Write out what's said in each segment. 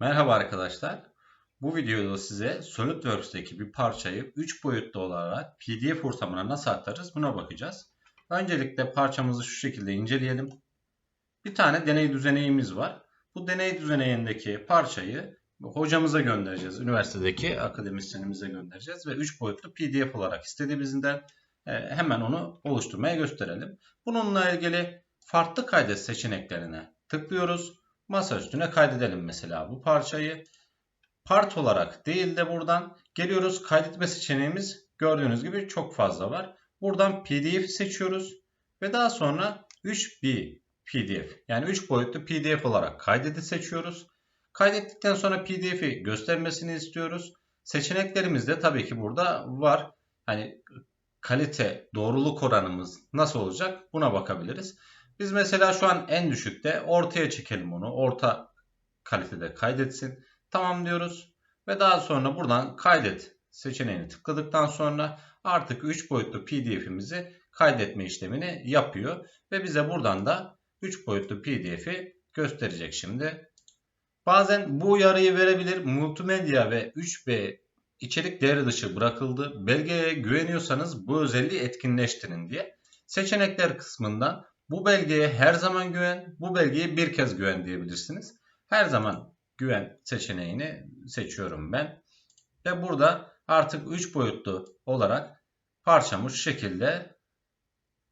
Merhaba arkadaşlar. Bu videoda size SolidWorks'teki bir parçayı 3 boyutlu olarak PDF ortamına nasıl aktarırız buna bakacağız. Öncelikle parçamızı şu şekilde inceleyelim. Bir tane deney düzeneğimiz var. Bu deney düzeneğindeki parçayı hocamıza göndereceğiz. Üniversitedeki akademisyenimize göndereceğiz ve 3 boyutlu PDF olarak istedi bizden. Ee, hemen onu oluşturmaya gösterelim. Bununla ilgili farklı kaydet seçeneklerine tıklıyoruz. Masa üstüne kaydedelim mesela bu parçayı. Part olarak değil de buradan geliyoruz. Kaydetme seçeneğimiz gördüğünüz gibi çok fazla var. Buradan PDF seçiyoruz ve daha sonra 3B PDF yani 3 boyutlu PDF olarak kaydedi seçiyoruz. Kaydettikten sonra PDF'i göstermesini istiyoruz. Seçeneklerimiz de tabii ki burada var. Hani kalite, doğruluk oranımız nasıl olacak buna bakabiliriz. Biz mesela şu an en düşükte ortaya çekelim onu. Orta kalitede kaydetsin. Tamam diyoruz. Ve daha sonra buradan kaydet seçeneğini tıkladıktan sonra artık 3 boyutlu pdf'imizi kaydetme işlemini yapıyor. Ve bize buradan da 3 boyutlu pdf'i gösterecek şimdi. Bazen bu uyarıyı verebilir. Multimedya ve 3B içerik devre dışı bırakıldı. Belgeye güveniyorsanız bu özelliği etkinleştirin diye. Seçenekler kısmından bu belgeye her zaman güven, bu belgeye bir kez güven diyebilirsiniz. Her zaman güven seçeneğini seçiyorum ben. Ve burada artık 3 boyutlu olarak parçamı şu şekilde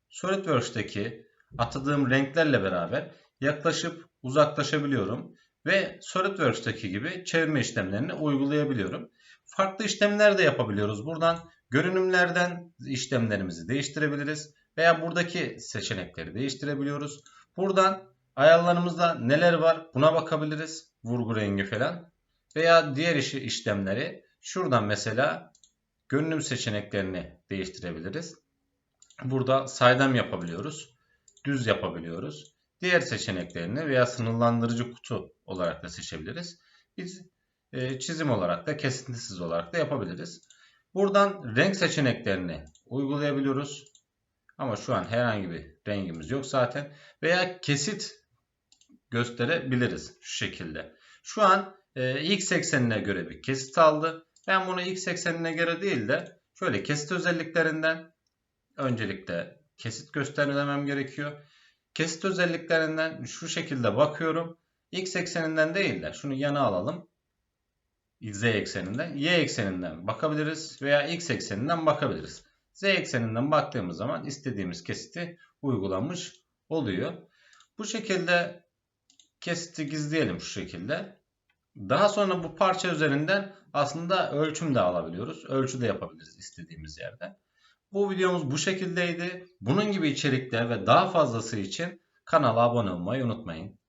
SolidWorks'teki atadığım renklerle beraber yaklaşıp uzaklaşabiliyorum. Ve SolidWorks'taki gibi çevirme işlemlerini uygulayabiliyorum. Farklı işlemler de yapabiliyoruz. Buradan görünümlerden işlemlerimizi değiştirebiliriz. Veya buradaki seçenekleri değiştirebiliyoruz. Buradan ayarlarımızda neler var buna bakabiliriz. Vurgu rengi falan. Veya diğer işi işlemleri şuradan mesela görünüm seçeneklerini değiştirebiliriz. Burada saydam yapabiliyoruz. Düz yapabiliyoruz. Diğer seçeneklerini veya sınırlandırıcı kutu olarak da seçebiliriz. Biz e, çizim olarak da kesintisiz olarak da yapabiliriz. Buradan renk seçeneklerini uygulayabiliyoruz. Ama şu an herhangi bir rengimiz yok zaten. Veya kesit gösterebiliriz şu şekilde. Şu an e, x eksenine göre bir kesit aldı. Ben bunu x eksenine göre değil de şöyle kesit özelliklerinden öncelikle kesit göstermem gerekiyor. Kesit özelliklerinden şu şekilde bakıyorum. X ekseninden değil de şunu yana alalım. Z ekseninden, Y ekseninden bakabiliriz veya X ekseninden bakabiliriz. Z ekseninden baktığımız zaman istediğimiz kesiti uygulamış oluyor. Bu şekilde kesiti gizleyelim şu şekilde. Daha sonra bu parça üzerinden aslında ölçüm de alabiliyoruz. Ölçü de yapabiliriz istediğimiz yerde. Bu videomuz bu şekildeydi. Bunun gibi içerikler ve daha fazlası için kanala abone olmayı unutmayın.